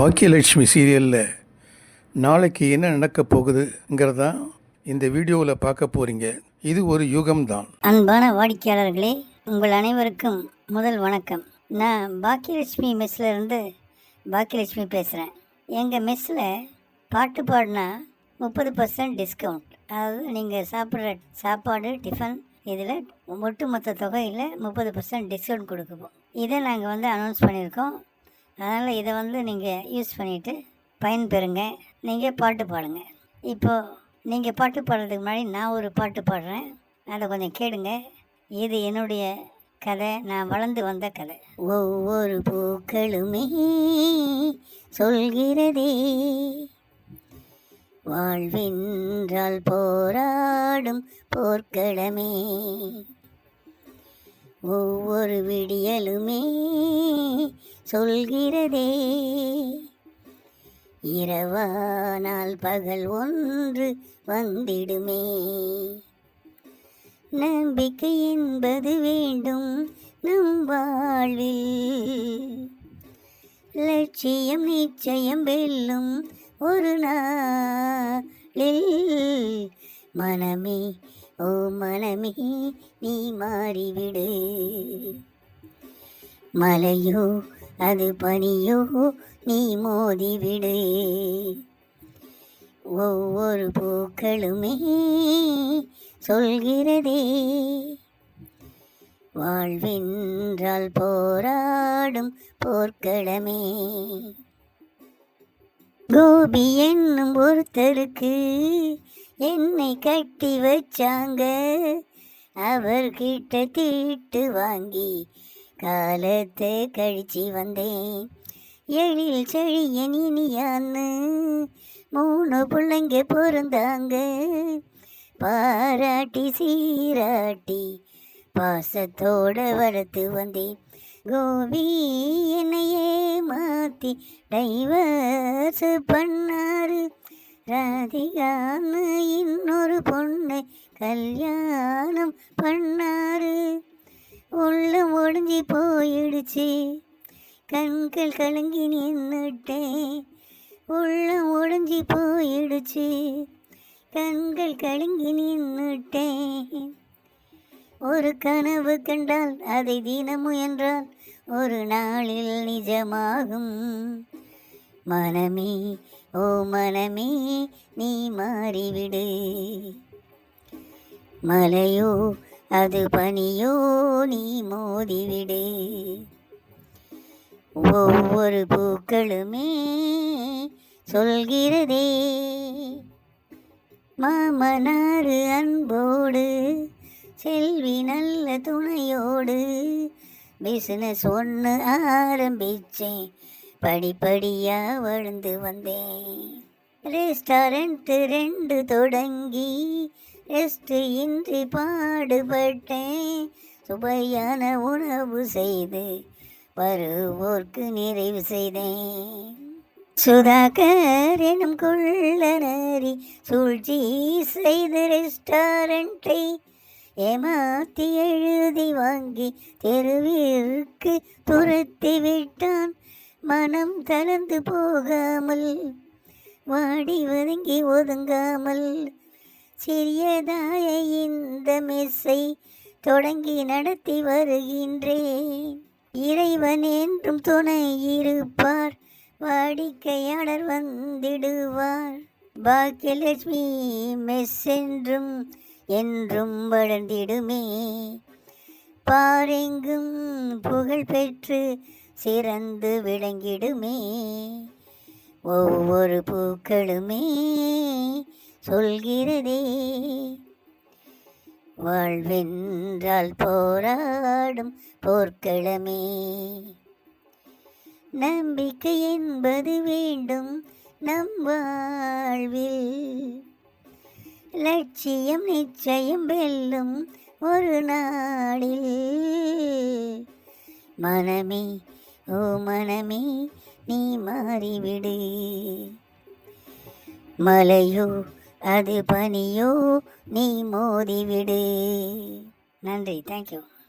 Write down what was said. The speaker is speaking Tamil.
பாக்கியலட்சுமி சீரியலில் நாளைக்கு என்ன நடக்க போகுதுங்கிறதான் இந்த வீடியோவில் பார்க்க போகிறீங்க இது ஒரு யுகம்தான். அன்பான வாடிக்கையாளர்களே உங்கள் அனைவருக்கும் முதல் வணக்கம். நான் பாக்கியலட்சுமி மெஸ்ஸில் இருந்து பாக்கியலட்சுமி பேசுகிறேன் எங்கள் மெஸ்ஸில் பாட்டு பாடினா முப்பது பர்சன்ட் டிஸ்கவுண்ட் அதாவது நீங்கள் சாப்பிட்ற சாப்பாடு டிஃபன் இதில் ஒட்டுமொத்த தொகையில் முப்பது பர்சன்ட் டிஸ்கவுண்ட் கொடுக்குவோம். இதை நாங்கள் வந்து அனௌன்ஸ் பண்ணியிருக்கோம். அதனால் இதை வந்து நீங்கள் யூஸ் பண்ணிவிட்டு பயன்பெறுங்க. நீங்கள் பாட்டு பாடுங்க. இப்போது நீங்கள் பாட்டு பாடுறதுக்கு முன்னாடி நான் ஒரு பாட்டு பாடுறேன். அதை கொஞ்சம் கேளுங்க. இது என்னுடைய கதை. நான் வளர்ந்து வந்த கதை. ஒவ்வொரு பூக்களுமே சொல்கிறதே வாழ்வென்றால் போராடும் போர்க்களமே ஒவ்வொரு விடியலுமே சொல்கிறதே. இரவானால் பகல் ஒன்று வந்திடுமே. நம்பிக்கை என்பது வேண்டும் நம் வாழ்வில். லட்சியம் நிச்சயம் வெல்லும் ஒரு நாளில். மனமே ஓ மனமே நீ மாறிவிடு. மலையோ அது பனியோ நீ மோதிவிடு ஒவ்வொரு பூக்களுமே சொல்கிறதே. வாழ்வென்றால் போராடும் போர்க்களமே. கோபி என்னும் ஒருத்தருக்கு என்னை கட்டி வச்சாங்க. அவர்கிட்ட தீட்டு வாங்கி காலத்தை கழிச்சு வந்தேன். எழில் செழியன் இனியான்னு மூணு பிள்ளைங்க பிறந்தாங்க. பாராட்டி சீராட்டி பாசத்தோட வளர்த்து வந்தேன். கோபி என்னையே மாத்தி டைவர்ஸ் பண்ணாரு. ராதிகான்னு இன்னொரு பொண்ணை கல்யாணம் பண்ணாரு. உள்ளம் ஒடிஞ்சி போயிடுச்சு. கண்கள் கலங்கி நின்னுட்டேன் உள்ளம் ஒடிஞ்சி போயிடுச்சு. கண்கள் கலங்கி நின்னுட்டேன் ஒரு கனவு கண்டால் அதை தினம் முயன்றால் ஒரு நாளில் நிஜமாகும். மனமே ஓ மனமே நீ மாறிவிடு. மலையோ அது பனியோ நீ மோதிவிடு. ஒவ்வொரு பூக்களுமே சொல்கிறதே மாமனாறு அன்போடு செல்வி நல்ல துணையோடு. பிசினஸ் ஒன்று ஆரம்பிச்சேன் படிப்படியாக வளர்ந்து வந்தேன். ரெஸ்டாரண்ட்டு ரெண்டு தொடங்கி ரெஸ்ட் இன்றி பாடுபட்டேன். சுவையான உணவு செய்து வருவோர்க்கு நிறைவு செய்தேன். சுதாகர் எனும் கொள்ளனரி சூழ்ச்சி செய்து ரெஸ்டாரண்டை ஏமாத்தி எழுதி வாங்கி தெருவிற்கு துரத்தி விட்டான். மனம் தளர்ந்து போகாமல் வாடி ஒதுங்கி ஒதுங்காமல் சிறியதாய இந்த மெஸ்ஸை தொடங்கி நடத்தி வருகின்றேன். இறைவன் என்றும் துணை இருப்பார். வாடிக்கையாளர் வந்திடுவார். பாக்கியலட்சுமி மெஸ் என்றும் என்றும் வளர்ந்திடுமே. பாரெங்கும் புகழ் பெற்று சிறந்து விளங்கிடுமே. ஒவ்வொரு பூக்களுமே சொல்கிறதே. வாழ்வென்றால் போராடும் போர்க்களமே. நம்பிக்கை என்பது வேண்டும் நம் வாழ்வில். லட்சியம் நிச்சயம் வெல்லும் ஒரு நாளில். மனமே ஓ மனமே நீ மாறிவிடு. மலையோ அது பனியோ நீ மோதிவிடு. நன்றி. தேங்க்யூ